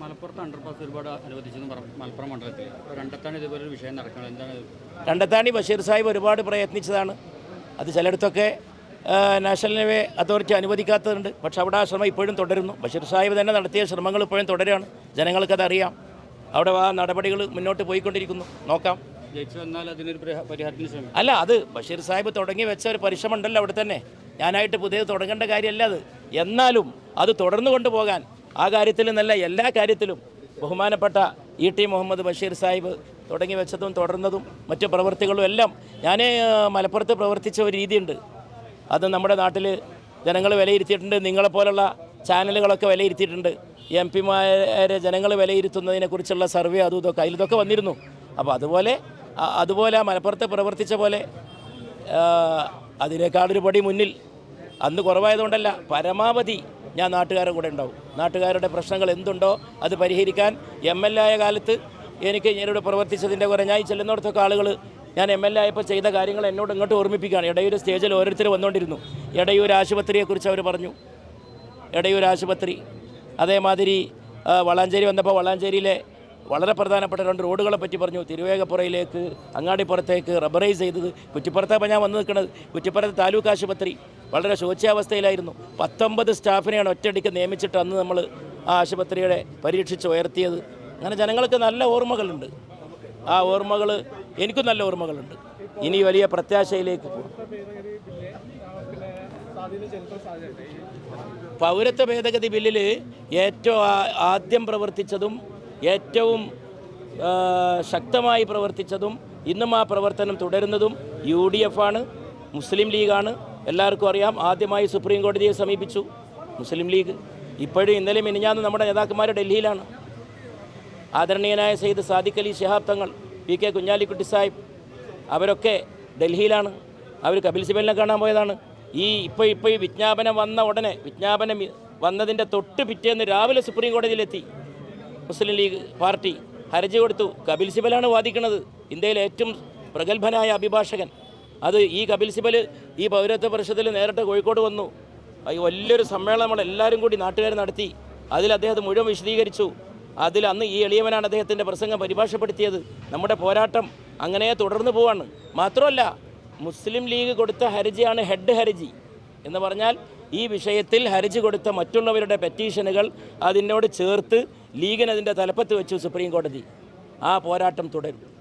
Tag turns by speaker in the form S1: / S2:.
S1: മലപ്പുറത്ത് അണ്ടർപാസ് ഒരുപാട് അനുവദിച്ചെന്ന് പറഞ്ഞു. മലപ്പുറം മണ്ഡലത്തിൽ. രണ്ടത്താണി ഇതുപോലെ ഒരു വിഷയം നടക്കുന്നത് എന്താണ്?
S2: രണ്ടത്താണി ബഷീർ സാഹിബ് ഒരുപാട് പ്രയത്നിച്ചതാണ്. അത് ചിലയിടത്തൊക്കെ നാഷണൽ ഹൈവേ അതോറിറ്റി അനുവദിക്കാത്തതുണ്ട്. പക്ഷേ അവിടെ ആ ശ്രമം ഇപ്പോഴും തുടരുന്നു. ബഷീർ സാഹിബ് തന്നെ നടത്തിയ ശ്രമങ്ങൾ ഇപ്പോഴും തുടരുകയാണ്. ജനങ്ങൾക്കത് അറിയാം. അവിടെ ആ നടപടികൾ മുന്നോട്ട് പോയിക്കൊണ്ടിരിക്കുന്നു. നോക്കാം. അല്ല അത് ബഷീർ സാഹിബ് തുടങ്ങി വെച്ച ഒരു പരിശ്രമം ഉണ്ടല്ലോ അവിടെ തന്നെ. ഞാനായിട്ട് പുതിയത് തുടങ്ങേണ്ട കാര്യമല്ല അത്. എന്നാലും അത് തുടർന്നു കൊണ്ടുപോകാൻ ആ കാര്യത്തിൽ നല്ല എല്ലാ കാര്യത്തിലും ബഹുമാനപ്പെട്ട ഇ ടി മുഹമ്മദ് ബഷീർ സാഹിബ് തുടങ്ങി വെച്ചതും തുടർന്നതും മറ്റ് പ്രവൃത്തികളും എല്ലാം ഞാൻ മലപ്പുറത്ത് പ്രവർത്തിച്ച ഒരു രീതിയുണ്ട്. അത് നമ്മുടെ നാട്ടിൽ ജനങ്ങൾ വിലയിരുത്തിയിട്ടുണ്ട്. നിങ്ങളെപ്പോലുള്ള ചാനലുകളൊക്കെ വിലയിരുത്തിയിട്ടുണ്ട്. എം പിമാരെ ജനങ്ങൾ വിലയിരുത്തുന്നതിനെക്കുറിച്ചുള്ള സർവേ അതും ഇതൊക്കെ അതിലിതൊക്കെ വന്നിരുന്നു. അപ്പോൾ അതുപോലെ അതുപോലെ മലപ്പുറത്ത് പ്രവർത്തിച്ച പോലെ അതിനേക്കാളൊരു പടി മുന്നിൽ അന്ന് കുറവായതുകൊണ്ടല്ല പരമാവധി ഞാൻ നാട്ടുകാരുടെ കൂടെ ഉണ്ടാവും. നാട്ടുകാരുടെ പ്രശ്നങ്ങൾ എന്തുണ്ടോ അത് പരിഹരിക്കാൻ എം എൽ എ ആയ കാലത്ത് എനിക്ക് ഞാനിവിടെ പ്രവർത്തിച്ചതിന്റെ കുറേ ഞാൻ ചെല്ലുന്നിടത്തൊക്കെ ആളുകൾ ഞാൻ എം എൽ എ ആയപ്പോൾ ചെയ്ത കാര്യങ്ങൾ എന്നോട് ഇങ്ങോട്ട് ഓർമ്മിപ്പിക്കുകയാണ്. ഇടയൂർ സ്റ്റേജിൽ ഓരോരുത്തർ വന്നുകൊണ്ടിരുന്നു. ഇടയൂർ ആശുപത്രിയെക്കുറിച്ച് അവർ പറഞ്ഞു. ഇടയൂർ ആശുപത്രി. അതേമാതിരി വളാഞ്ചേരി വന്നപ്പോൾ വളാഞ്ചേരിയിലെ വളരെ പ്രധാനപ്പെട്ട രണ്ട് റോഡുകളെ പറ്റി പറഞ്ഞു. തിരുവേഗപ്പുറയിലേക്ക് അങ്ങാടിപ്പുറത്തേക്ക് റബ്ബറൈസ് ചെയ്തത് കുറ്റിപ്പുറത്താണ് ഞാൻ വന്ന് നിൽക്കുന്നത് കുറ്റിപ്പുറത്തെ താലൂക്ക് ആശുപത്രി. വളരെ ശോച്യാവസ്ഥയിലായിരുന്നു. പത്തൊമ്പത് സ്റ്റാഫിനെയാണ് ഒറ്റയടിക്ക് നിയമിച്ചിട്ട് അന്ന് നമ്മൾ ആ ആശുപത്രിയുടെ പരീക്ഷിച്ച് ഉയർത്തിയത്. അങ്ങനെ ജനങ്ങൾക്ക് നല്ല ഓർമ്മകളുണ്ട്. ആ ഓർമ്മകൾ എനിക്കും നല്ല ഓർമ്മകളുണ്ട്. ഇനി വലിയ പ്രത്യാശയിലേക്ക് പോകും. പൗരത്വ ഭേദഗതി ബില്ലിൽ ഏറ്റവും ആദ്യം പ്രവർത്തിച്ചതും ഏറ്റവും ശക്തമായി പ്രവർത്തിച്ചതും ഇന്നും ആ പ്രവർത്തനം തുടരുന്നതും യു ഡി എഫ് ആണ് മുസ്ലിം ലീഗാണ്. എല്ലാവർക്കും അറിയാം ആദ്യമായി സുപ്രീം കോടതിയെ സമീപിച്ചു മുസ്ലിം ലീഗ്. ഇപ്പോഴും ഇന്നലെ മിനിഞ്ഞാന്ന് നമ്മുടെ നേതാക്കന്മാർ ഡൽഹിയിലാണ്. ആദരണീയനായ സെയ്ദ് സാദിഖ് അലി ഷിഹാബ് തങ്ങൾ പി കെ കുഞ്ഞാലിക്കുട്ടി സാഹിബ് അവരൊക്കെ ഡൽഹിയിലാണ്. അവർ കപിൽ സിബലിനെ കാണാൻ പോയതാണ്. ഈ ഇപ്പോൾ ഇപ്പോൾ ഈ വിജ്ഞാപനം വന്ന ഉടനെ വിജ്ഞാപനം വന്നതിന്റെ തൊട്ട് പിറ്റേന്ന് രാവിലെ സുപ്രീം കോടതിയിലെത്തി. മുസ്ലിം ലീഗ് പാർട്ടി ഹർജി കൊടുത്തു. കപിൽ സിബലാണ് വാദിക്കുന്നത്. ഇന്ത്യയിലെ ഏറ്റവും പ്രഗത്ഭനായ അഭിഭാഷകൻ. അത് ഈ കപിൽ സിബൽ ഈ പൗരത്വ പരിഷത്തിൽ നേരിട്ട് കോഴിക്കോട് വന്നു. വലിയൊരു സമ്മേളനം നമ്മൾ എല്ലാവരും കൂടി നാട്ടുകാർ നടത്തി. അതിൽ അദ്ദേഹത്തെ മുഴുവൻ വിശദീകരിച്ചു. അതിൽ അന്ന് ഈ എളിയവനാണ് അദ്ദേഹത്തിന്റെ പ്രസംഗം പരിഭാഷപ്പെടുത്തിയത്. നമ്മുടെ പോരാട്ടം അങ്ങനെ തുടർന്നു പോവാണ്. മാത്രമല്ല മുസ്ലിം ലീഗ് കൊടുത്ത ഹർജിയാണ് ഹെഡ് ഹർജി എന്ന് പറഞ്ഞാൽ ഈ വിഷയത്തിൽ ഹർജി കൊടുത്ത മറ്റുള്ളവരുടെ പെറ്റീഷനുകൾ അതിനോട് ചേർത്ത് ലീഗിന് അതിന്റെ തലപ്പത്ത് വെച്ചു സുപ്രീം കോടതി. ആ പോരാട്ടം തുടരും.